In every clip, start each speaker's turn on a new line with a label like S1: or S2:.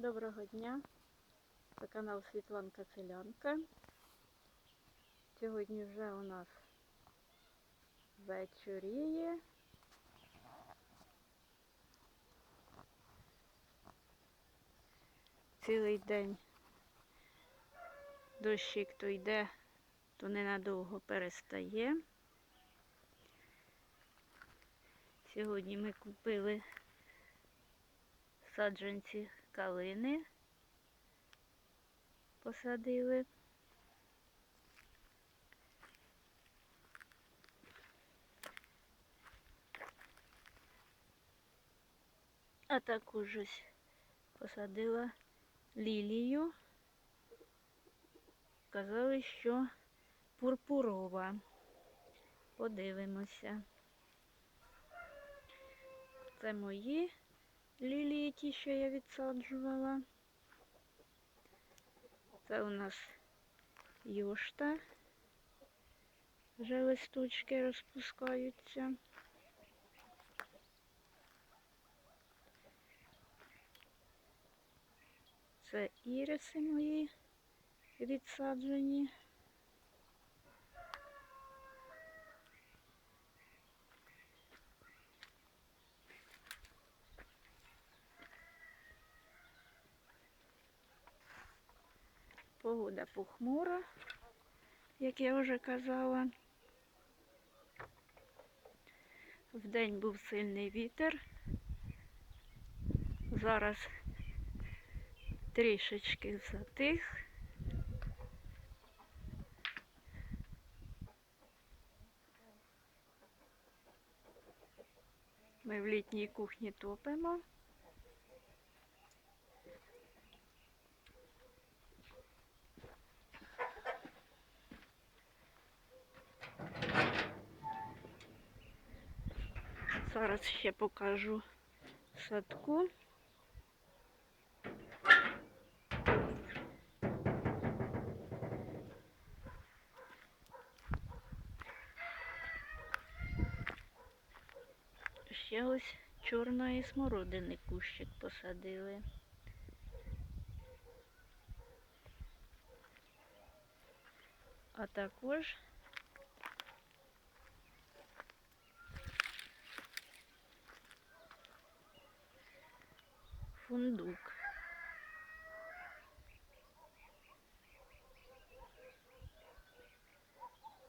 S1: Доброго дня. Це канал Світланка Селянка. Сьогодні вже у нас вечоріє. Цілий день дощик то йде, то ненадовго перестає. Сьогодні ми купили саджанці калини посадили. А також ось посадила лілію. Казали, що пурпурова. Подивимося. Це мої лілії, ті, що я відсаджувала. Це у нас юшта. Вже листочки розпускаються. Це іриси мої відсаджені. Погода похмура, як я вже казала. Вдень був сильний вітер. Зараз трішечки затих. Ми в літній кухні топимо. Зараз ще покажу садку. Ще ось чорної смородини кущик посадили. А також фундук.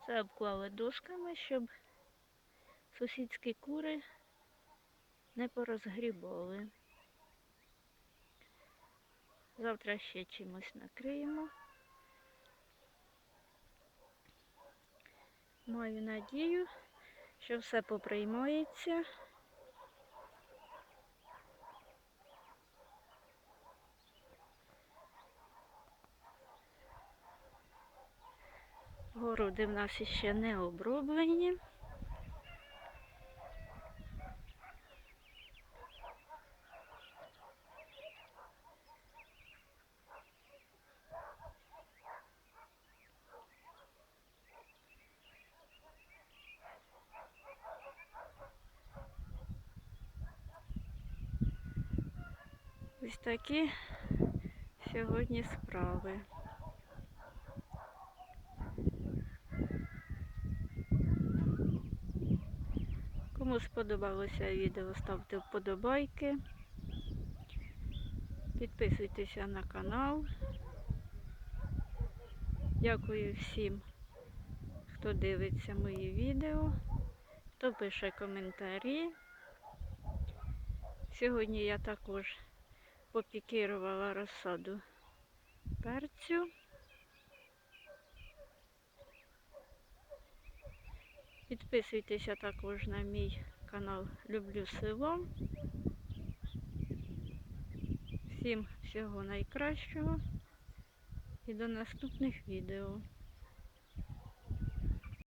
S1: Це обклали дошками, щоб сусідські кури не порозгрібали. Завтра ще чимось накриємо. Маю надію, що все поприймається. Городи в нас ще не оброблені. Ось такі сьогодні справи. Кому сподобалося відео, ставте вподобайки. Підписуйтеся на канал. Дякую всім, хто дивиться мої відео, хто пише коментарі. Сьогодні я також попікірувала розсаду перцю. Підписуйтеся також на мій канал Люблю село. Всім всього найкращого і до наступних відео.